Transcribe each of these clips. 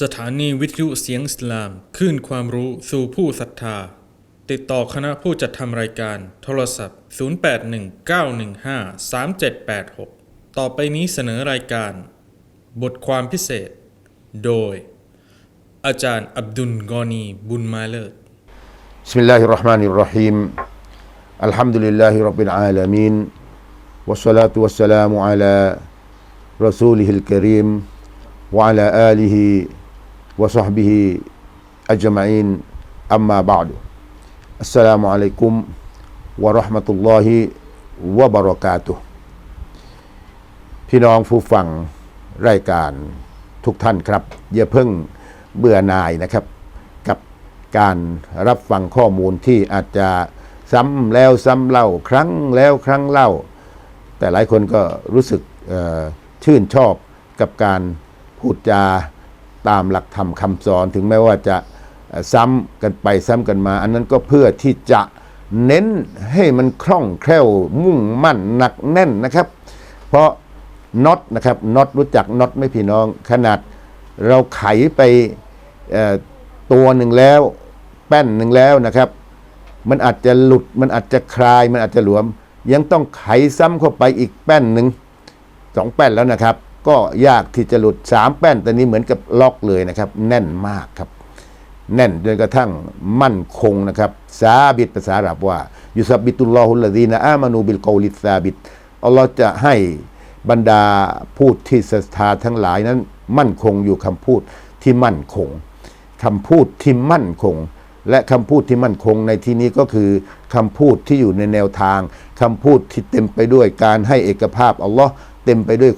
สถานีวิทยุเสียงสลามขึ้นความรู้สู่ผู้ศรัทธา ติดต่อคณะผู้จัดทำรายการ โทรศัพท์ 0819153786 ต่อไปนี้เสนอรายการ บทความพิเศษ โดย อาจารย์อับดุลกอนีบุญมาเลิศบิสมิลลาฮิรราะห์มานิรเราะฮีมอัลฮัมดุลิลลาฮิรับบิลอาลามีนวัสสลาตุวัสสลามุอะลารอซูลิฮิลกะรีมวะอะลาอาลฮิ وصحبه أجمعين أما بعد السلام عليكم ورحمة الله وبركاته พี่น้องผู้ฟังรายการทุกท่านครับ อย่าเพิ่งเบื่อหน่ายนะครับ กับการรับฟังข้อมูลที่อาจจะซ้ำแล้วซ้ำเล่าครั้งแล้วครั้งเล่า แต่หลายคนก็รู้สึกเอ่อชื่นชอบกับการพูดจา ตามหลักธรรมคำสอนถึงแม้ว่าจะซ้ำกันไปซ้ำกันมา อันนั้นก็เพื่อที่จะเน้นให้มันคล่องแคล่วมุ่งมั่นหนักแน่นนะครับ เพราะน็อตนะครับน็อตรู้จักน็อตไม่พี่น้อง ขนาดเราไขไปตัวหนึ่งแล้ว แป้นหนึ่งแล้วนะครับ มันอาจจะหลุดมันอาจจะคลายมันอาจจะหลวม ยังต้องไขซ้ำเข้าไปอีกแป้นหนึ่งสองแป้นแล้วนะครับ ก็ยากที่จะหลุดสามแป้นแต่นี้เหมือนกับล็อกเลยนะครับ แน่นมากครับ แน่นจนกระทั่งมั่นคงนะครับซาบิตภาษาอาหรับว่ายุสบิตุลลอฮุลลดีนะอามานูบิลกอลิซาบิตอัลลอฮ์จะให้บรรดาพูดที่ศรัทธาทั้งหลายนั้น มั่นคงอยู่คำพูดที่มั่นคงคำพูดที่มั่นคง และคำพูดที่มั่นคงในที่นี้ก็คือคำพูดที่อยู่ในแนวทางคำพูดที่เต็มไปด้วยการให้เอกภาพอัลลอฮ์เต็มไปด้วย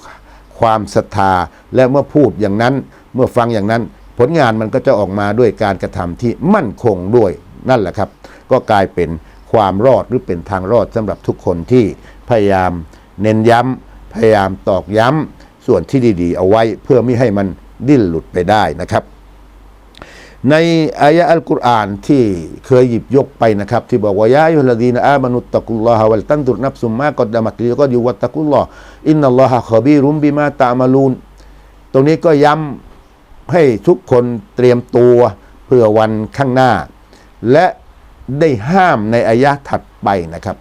ความศรัทธา และเมื่อพูดอย่างนั้น เมื่อฟังอย่างนั้น ผลงานมันก็จะออกมาด้วยการกระทำที่มั่นคงด้วยนั่นแหละครับ ก็กลายเป็นความรอดหรือเป็นทางรอดสำหรับทุกคนที่พยายามเน้นย้ำพยายามตอกย้ำส่วนที่ดีๆ เอาไว้เพื่อไม่ให้มันดิ้นหลุดไปได้นะครับ ในอายะอัลกุรอานที่เคยหยิบยกไปนะครับ ที่บอกว่ายายุลดีนอามานุตตะกุลลอฮะวัลตันตุรนับสุมมากอดดามักลีก็อยู่วัตตะกุลลอฮอินนัลลอฮะขบีรุมบิมาตามาลูนตรงนี้ก็ย้ำให้ทุกคนเตรียมตัวเพื่อวันข้างหน้า และได้ห้ามในอายะถัดไปนะครับ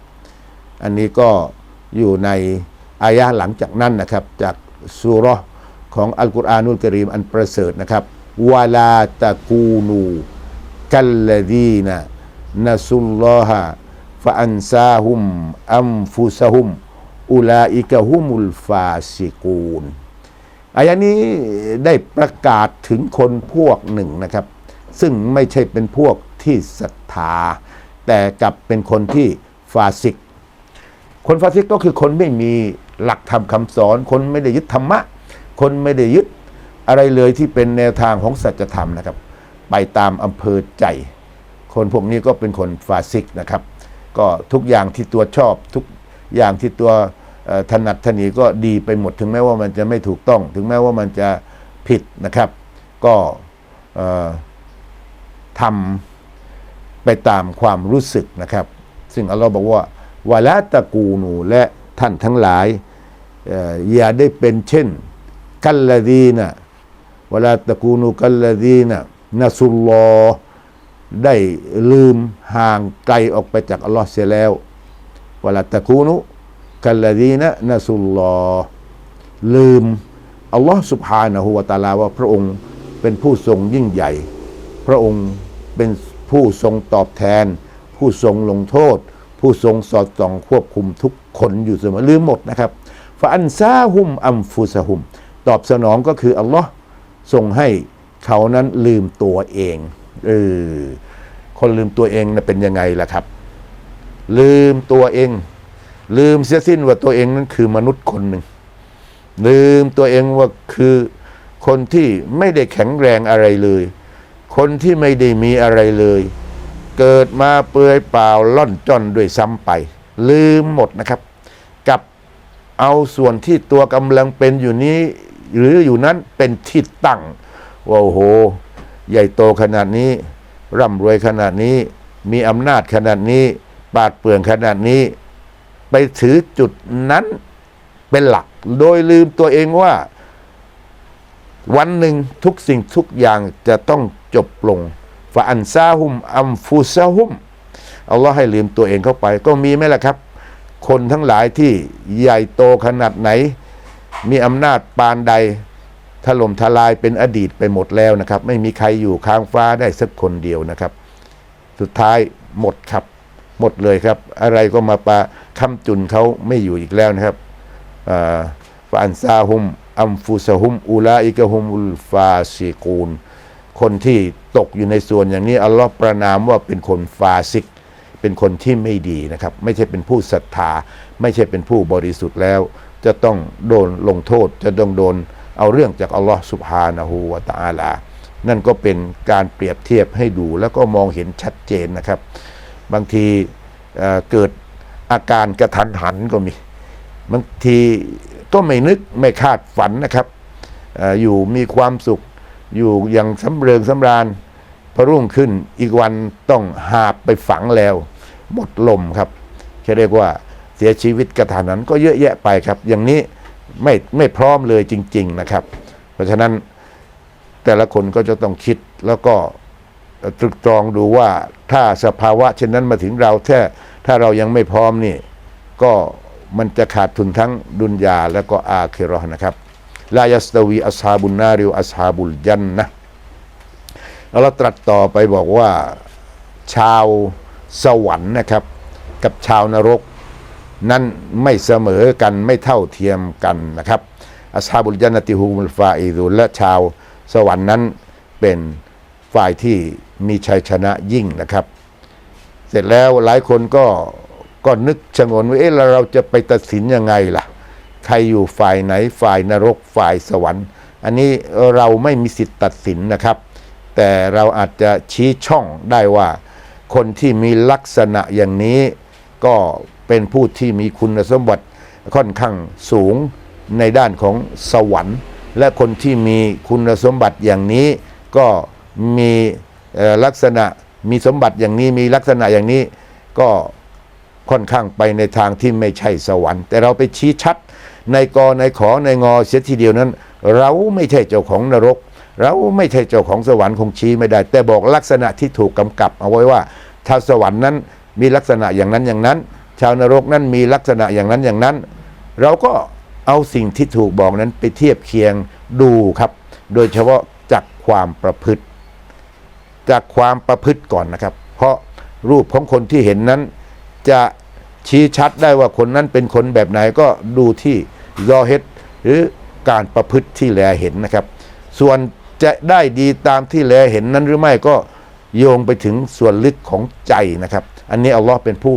อันนี้ก็อยู่ในอายะหลังจากนั้นนะครับ จากสุรของอัลกุรอานุลกะรีมอันประเสริฐนะครับ วาลาตะกูนูกัลลดีนะนัสุลลอฮะฟะอันซาฮุมอัมฟุซฮุมอุลาอิกะฮุมุลฟาซิกูนอายะนี้ได้ประกาศถึงคนพวกหนึ่งนะครับ ซึ่งไม่ใช่เป็นพวกที่ศรัทธา แต่กลับเป็นคนที่ฟาสิก คนฟาสิกก็คือคนไม่มีหลักธรรมคำสอน คนไม่ได้ยึดธรรมะ คนไม่ได้ยึด อะไรเลยที่เป็นแนวทางของสัจธรรมนะครับ ไปตามอำเภอใจ คนพวกนี้ก็เป็นคนฟาสิกนะครับ ก็ทุกอย่างที่ตัวชอบทุกอย่างที่ตัวถนัดถนีก็ดีไปหมดถึงแม้ว่ามันจะไม่ถูกต้อง ถึงแม้ว่ามันจะผิดนะครับ ก็ทำไปตามความรู้สึกนะครับ ซึ่งอัลลอฮ์บอกว่าวาละตะกูนูและท่านทั้งหลายอออย่าได้เป็นเช่นกัลลาดีน่ะ วลาตะกูนูกัลลาดีนะนัสุลลอได้ลืมห่างไกลออกไปจากอัลลอฮ์เสียแล้ววลาตะกูนุกัลลาดีนะนัสุลลอลืมอัลลอฮ์สุบฮานะฮูวะตาลาว่าพระองค์เป็นผู้ทรงยิ่งใหญ่ พระองค์เป็นผู้ทรงตอบแทน ผู้ทรงลงโทษ ผู้ทรงสอดส่องควบคุมทุกคนอยู่เสมอลืมหมดนะครับฟาอันซาฮุมอัมฟุสฮุม ตอบสนองก็คืออัลลอฮ์ ทรงให้เขานั้นลืมตัวเองเออคนลืมตัวเองนะเป็นยังไงล่ะครับ ลืมตัวเอง ลืมเสียสิ้นว่าตัวเองนั้นคือมนุษย์คนหนึ่ง ลืมตัวเองว่าคือคนที่ไม่ได้แข็งแรงอะไรเลย คนที่ไม่ได้มีอะไรเลย เกิดมาเปลือยเปล่าล่อนจ้อนด้วยซ้ำไป ลืมหมดนะครับ กับเอาส่วนที่ตัวกำลังเป็นอยู่นี้ หรืออยู่นั้นเป็นที่ตั้งว่าโอ้โห ใหญ่โตขนาดนี้ ร่ำรวยขนาดนี้ มีอำนาจขนาดนี้ ปาดเปลืองขนาดนี้ ไปถือจุดนั้นเป็นหลัก โดยลืมตัวเองว่า วันหนึ่งทุกสิ่งทุกอย่างจะต้องจบลงฟาอันซาฮุม อัมฟุซาฮุมอัลลอฮ์ให้ลืมตัวเองเข้าไป ก็มีไหมล่ะครับ คนทั้งหลายที่ใหญ่โตขนาดไหน มีอำนาจปานใดถล่มทลายเป็นอดีตไปหมดแล้วนะครับ ไม่มีใครอยู่ค้างฟ้าได้สักคนเดียวนะครับ สุดท้ายหมดครับ หมดเลยครับ อะไรก็มาปาคำจุนเขาไม่อยู่อีกแล้วนะครับฟานซาฮุมอัมฟุซาฮุมอูลาอิกะฮุมอุลฟาซิกูนคนที่ตกอยู่ในส่วนอย่างนี้ อัลลอฮ์ประนามว่าเป็นคนฟาซิก เป็นคนที่ไม่ดีนะครับ ไม่ใช่เป็นผู้ศรัทธา ไม่ใช่เป็นผู้บริสุทธิ์แล้ว จะต้องโดนลงโทษ จะต้องโดนเอาเรื่องจากอัลลอฮ์สุบฮานะฮูวะตาลา นั่นก็เป็นการเปรียบเทียบให้ดูแล้วก็มองเห็นชัดเจนนะครับ บางทีเเกิดอาการกระทันหันก็มี บางทีก็ไม่นึกไม่คาดฝันนะครับอออยู่มีความสุขอยู่อย่างสำเริงสำราญพอรุ่งขึ้นอีกวันต้องหาบไปฝังแล้ว หมดลมครับแค่เรียกว่า เสียชีวิตกระทันหันก็เยอะแยะไปครับ อย่างนี้ไม่ไม่พร้อมเลยจริง ๆนะครับ เพราะฉะนั้นแต่ละคนก็จะต้องคิดแล้วก็ตรึกตรองดูว่าถ้าสภาวะเช่นนั้นมาถึงเราแค่ถ้าเรายังไม่พร้อมนี่ ก็มันจะขาดทุนทั้งดุนยาและก็อาเคราะห์นะครับลายัสตวีอัสฮาบุนนาริวอัสฮาบุลจันนะแล้วเราตรัสต่อไปบอกว่าชาวสวรรค์นะครับ กับชาวนรก นั้นไม่เสมอกันไม่เท่าเทียมกันนะครับอัสฮาบุลจันติฮุมุลฟาอิดุลและชาวสวรรค์นั้นเป็นฝ่ายที่มีชัยชนะยิ่งนะครับ เสร็จแล้วหลายคนก็ก็นึกชงนว่าเอ๊ะเราจะไปตัดสินยังไงล่ะ ใครอยู่ฝ่ายไหนฝ่ายนรกฝ่ายสวรรค์ อันนี้เราไม่มีสิทธิ์ตัดสินนะครับ แต่เราอาจจะชี้ช่องได้ว่า คนที่มีลักษณะอย่างนี้ก็ เป็นผู้ที่มีคุณสมบัติค่อนข้างสูงในด้านของสวรรค์ และคนที่มีคุณสมบัติอย่างนี้ ก็มีลักษณะมีสมบัติอย่างนี้มีลักษณะอย่างนี้ก็ค่อนข้างไปในทางที่ไม่ใช่สวรรค์ แต่เราไปชี้ชัดในกอในขอในงอเสียทีเดียวนั้น เราไม่ใช่เจ้าของนรก เราไม่ใช่เจ้าของสวรรค์คงชี้ไม่ได้ แต่บอกลักษณะที่ถูกกำกับเอาไว้ว่าชาวสวรรค์นั้นมีลักษณะอย่างนั้นอย่างนั้น ชาวนรกนั้นมีลักษณะอย่างนั้นอย่างนั้น เราก็เอาสิ่งที่ถูกบอกนั้นไปเทียบเคียงดูครับ โดยเฉพาะจากความประพฤติ จากความประพฤติก่อนนะครับ เพราะรูปของคนที่เห็นนั้น จะชี้ชัดได้ว่าคนนั้นเป็นคนแบบไหนก็ดูที่ยอเฮดหรือการประพฤติที่แลเห็นนะครับ ส่วนจะได้ดีตามที่แลเห็นนั้นหรือไม่ก็โยงไปถึงส่วนลึกของใจนะครับ อันนี้อัลลอฮ์เป็นผู้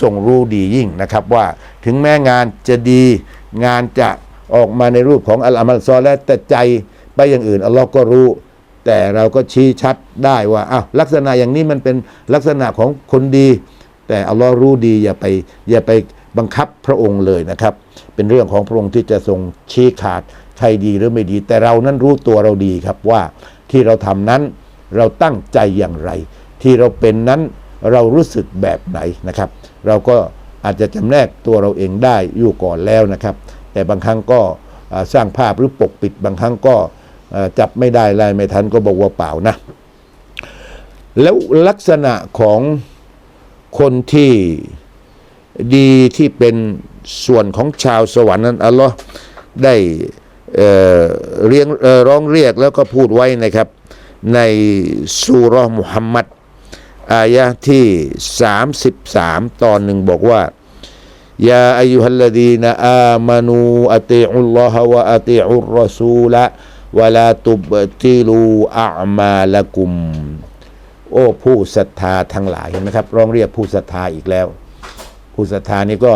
ทรงรู้ดียิ่งนะครับว่าถึงแม้งานจะดีงานจะออกมาในรูปของอัลอามัลซอและแต่ใจไปอย่างอื่นอัลลอฮ์ก็รู้ แต่เราก็ชี้ชัดได้ว่าอ้าวลักษณะอย่างนี้มันเป็นลักษณะของคนดี แต่อัลลอฮ์รู้ดีอย่าไปอย่าไปบังคับพระองค์เลยนะครับ เป็นเรื่องของพระองค์ที่จะทรงชี้ขาดใครดีหรือไม่ดี แต่เรานั้นรู้ตัวเราดีครับว่าที่เราทำนั้นเราตั้งใจอย่างไร ที่เราเป็นนั้นเรารู้สึกแบบไหนนะครับ เราก็อาจจะจำแนกตัวเราเองได้อยู่ก่อนแล้วนะครับ แต่บางครั้งก็สร้างภาพหรือปกปิด บางครั้งก็จับไม่ได้ไล่ไม่ทันก็บอกว่าเปล่านะ แล้วลักษณะของคนที่ดีที่เป็นส่วนของชาวสวรรค์นั้นอัลลอฮ์ได้เเรียงร้องเรียกแล้วก็พูดไว้นะครับ ในสุราะห์มุฮัมมัด อายะที่ 33 ตอนหนึ่งบอกว่ายาอายุฮัลลดีนอามานูอัติอุลลอฮะวะอัติอุรรสูละวะลาตุบติลูอามาละกุม โอ้ผู้ศรัทธาทั้งหลายเห็นไหมครับร้องเรียกผู้ศรัทธาอีกแล้ว ผู้ศรัทธานี่ก็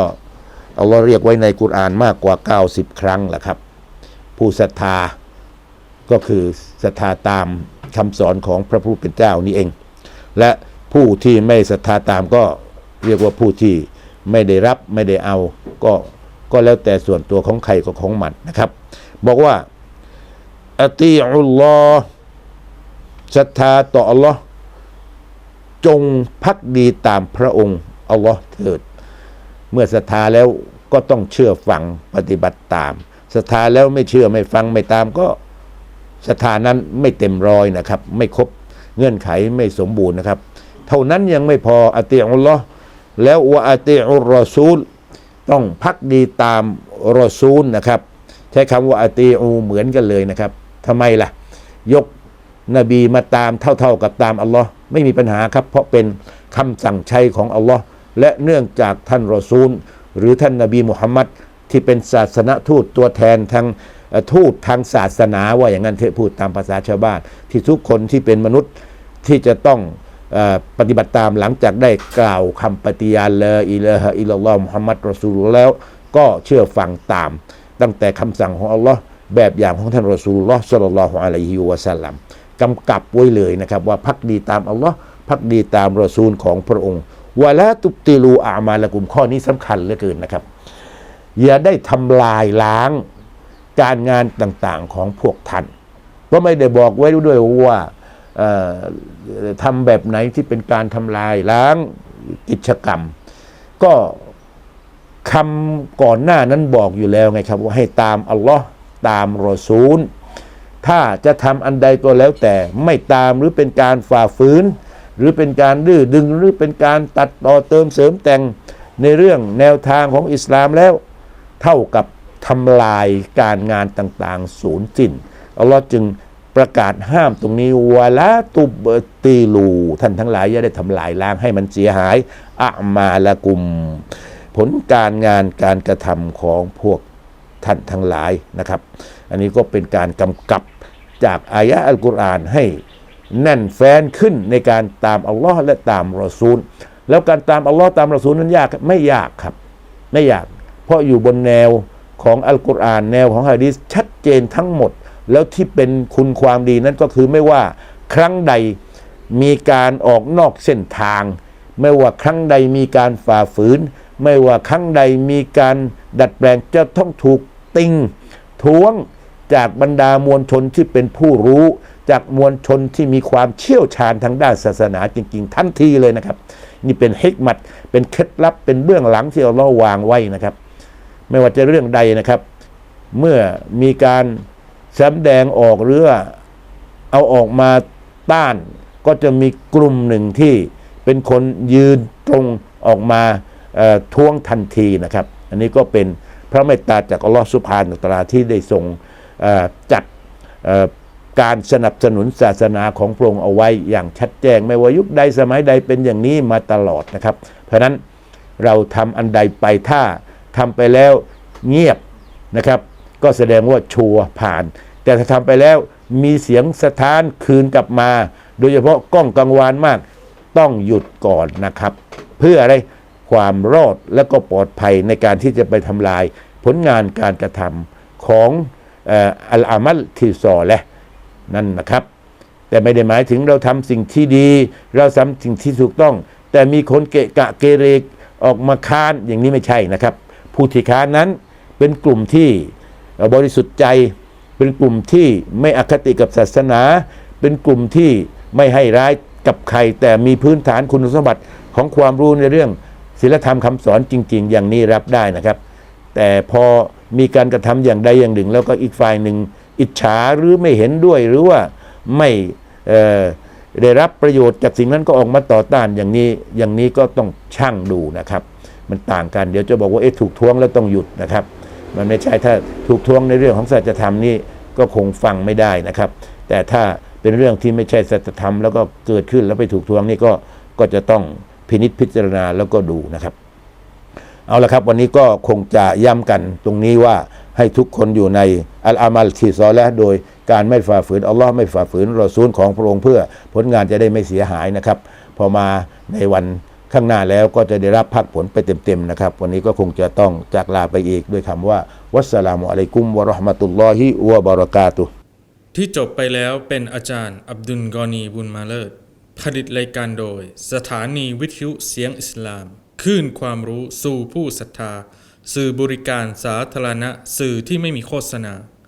อัลลอฮ์เรียกไว้ในกุรานมากกว่า 90 ครั้งแหละครับ ผู้ศรัทธาก็คือศรัทธาตามคำสอนของพระผู้เป็นเจ้านี่เอง และ ผู้ที่ไม่ศรัทธาตามก็เรียกว่าผู้ที่ไม่ได้รับไม่ได้เอาก็ก็แล้วแต่ส่วนตัวของใครก็ของมันนะครับ บอกว่าอัตีอุลลอฮ์ศรัทธาต่ออัลลอฮ์จงพักดีตามพระองค์อัลลอฮ์เถิด เมื่อศรัทธาแล้วก็ต้องเชื่อฟังปฏิบัติตามศรัทธาแล้วไม่เชื่อไม่ฟังไม่ตามก็ศรัทธานั้นไม่เต็มร้อยนะครับ ไม่ครบเงื่อนไขไม่สมบูรณ์นะครับ เท่านั้นยังไม่พออัติอุลลอฮ์แล้ววะอัติอุรอซูล ต้องพักดีตามรอซูลนะครับ ใช้คำว่าอัติอูเหมือนกันเลยนะครับทำไมล่ะ ยกนบีมาตามเท่าๆกับตามอัลลอฮ์ไม่มีปัญหาครับ เพราะเป็นคำสั่งใช้ของอัลลอฮ์และเนื่องจากท่านรอซูล หรือท่านนบีมุฮัมมัดที่เป็นศาสนทูตตัวแทนทางทูตทางศาสนาว่าอย่างนั้นเถอะพูดตามภาษาชาวบ้าน ที่ทุกคนที่เป็นมนุษย์ที่จะต้อง ปฏิบัติตามหลังจากได้กล่าวคำปฏิญาณละอิละฮะอิลลอฮ์มุฮัมมัดรอซูลแล้วก็เชื่อฟังตาม ตั้งแต่คำสั่งของอัลลอฮ์แบบอย่างของท่านรอซูลลลอฮ์สัลลัลลอฮุอะลัยฮิวะสัลลัมกำกับไว้เลยนะครับว่าพักดีตามอัลลอฮ์พักดีตามรอซูลของพระองค์วะละตุบติลูอามาละกุมข้อนี้สำคัญเหลือเกินนะครับ อย่าได้ทำลายล้างการงานต่างๆของพวกท่านก็ไม่ได้บอกไว้ด้วยว่า ทำแบบไหนที่เป็นการทำลายล้างกิจกรรม ก็คำก่อนหน้านั้นบอกอยู่แล้วไงครับ ว่าให้ตามอัลลอฮ์ตามรอซูล ถ้าจะทำอันใดก็แล้วแต่ไม่ตามหรือเป็นการฝ่าฝืน หรือเป็นการดื้อดึงหรือเป็นการตัดต่อเติมเสริมแต่งในเรื่องแนวทางของอิสลามแล้ว เท่ากับทำลายการงานต่างๆ สูญสิ้นอัลลอฮ์จึง ประกาศห้ามตรงนี้วะละตุบตีลู ท่านทั้งหลายอย่าได้ทำลายล้างให้มันเสียหายอะมาละกุม ผลการงานการกระทำของพวกท่านทั้งหลายนะครับ อันนี้ก็เป็นการกำกับจากอายะอัลกุรอานให้แน่นแฟ้นขึ้นในการตามอัลลอฮ์และตามรอซูล แล้วการตามอัลลอฮ์ตามรอซูลนั้นยากไม่ยากครับ ไม่ยาก เพราะอยู่บนแนวของอัลกุรอานแนวของฮะดีษชัดเจนทั้งหมด แล้วที่เป็นคุณความดีนั้นก็คือไม่ว่าครั้งใดมีการออกนอกเส้นทาง ไม่ว่าครั้งใดมีการฝ่าฝืน ไม่ว่าครั้งใดมีการดัดแปลงจะต้องถูกติงท้วงจากบรรดามวลชนที่เป็นผู้รู้ จากมวลชนที่มีความเชี่ยวชาญทางด้านศาสนาจริง ๆ ทันทีเลยนะครับ นี่เป็นฮิกมัตเป็นเคล็ดลับเป็นเบื้องหลังที่เราวางไว้นะครับ ไม่ว่าจะเรื่องใดนะครับ เมื่อมีการ แสดงออกหรือเอาออกมาต้านก็จะมีกลุ่มหนึ่งที่เป็นคนยืนตรงออกมาเอ่อท้วงทันทีนะครับ อันนี้ก็เป็นพระเมตตาจากอัลลอฮฺสุภานุตราที่ได้ทรงจัดการสนับสนุนศาสนาของพระองค์เอาไว้อย่างชัดแจ้ง ไม่ว่ายุคใดสมัยใดเป็นอย่างนี้มาตลอดนะครับ เพราะฉะนั้นเราทำอันใดไปถ้าทำไปแล้วเงียบนะครับ ก็แสดงว่าชัวผ่าน แต่ถ้าทำไปแล้วมีเสียงสะท้านคืนกลับมา โดยเฉพาะกล้องกังวานมาก ต้องหยุดก่อนนะครับ เพื่ออะไรความรอดและก็ปลอดภัยในการที่จะไปทำลาย ผลงานการกระทำของอัลอามัลทีซอและนั่นนะครับ แต่ไม่ได้หมายถึงเราทำสิ่งที่ดี เราทำสิ่งที่ถูกต้อง แต่มีคนเกะกะเกเรออกมาค้านอย่างนี้ไม่ใช่นะครับ ผู้ที่ค้านนั้นเป็นกลุ่มที่ บริสุทธิ์ใจ เป็นกลุ่มที่ไม่อคติกับศาสนา เป็นกลุ่มที่ไม่ให้ร้ายกับใคร แต่มีพื้นฐานคุณสมบัติของความรู้ในเรื่องศีลธรรมคำสอนจริง ๆ อย่างนี้รับได้นะครับ แต่พอมีการกระทำอย่างใดอย่างหนึ่ง แล้วก็อีกฝ่ายหนึ่ง อิจฉาหรือไม่เห็นด้วยหรือว่าไม่ได้รับประโยชน์จากสิ่งนั้นก็ออกมาต่อต้านอย่างนี้อย่างนี้ก็ต้องช่างดูนะครับ มันต่างกันเดี๋ยวจะบอกว่าเอ๊ะถูกท้วงแล้วต้องหยุดนะครับ มันไม่ใช่ถ้าถูกท้วงในเรื่องของสัจธรรมนี่ก็คงฟังไม่ได้นะครับ แต่ถ้าเป็นเรื่องที่ไม่ใช่สัจธรรมแล้วก็เกิดขึ้นแล้วไปถูกท้วงนี่ก็ก็จะต้องพินิจพิจารณาแล้วก็ดูนะครับ เอาละครับวันนี้ก็คงจะย้ำกันตรงนี้ว่าให้ทุกคนอยู่ในอัลอามัลทีซอและโดยการไม่ฝ่าฝืนอัลลอฮ์ไม่ฝ่าฝืนรอซูลของพระองค์เพื่อผลงานจะได้ไม่เสียหายนะครับ พอมาในวัน ข้างหน้าแล้วก็จะได้รับภาคผลไปเต็มๆนะครับ วันนี้ก็คงจะต้องจากลาไปอีกด้วยคำว่า วัสสลามุอะลัยกุมวะราะห์มะตุลลอฮิวะบะเราะกาตุที่จบไปแล้วเป็นอาจารย์อับดุลกอนีบุญมาเลิศผลิตรายการโดย สถานีวิทยุเสียงอิสลามคลื่นความรู้สู่ผู้ศรัทธา สื่อบริการสาธารณะ สื่อที่ไม่มีโฆษณา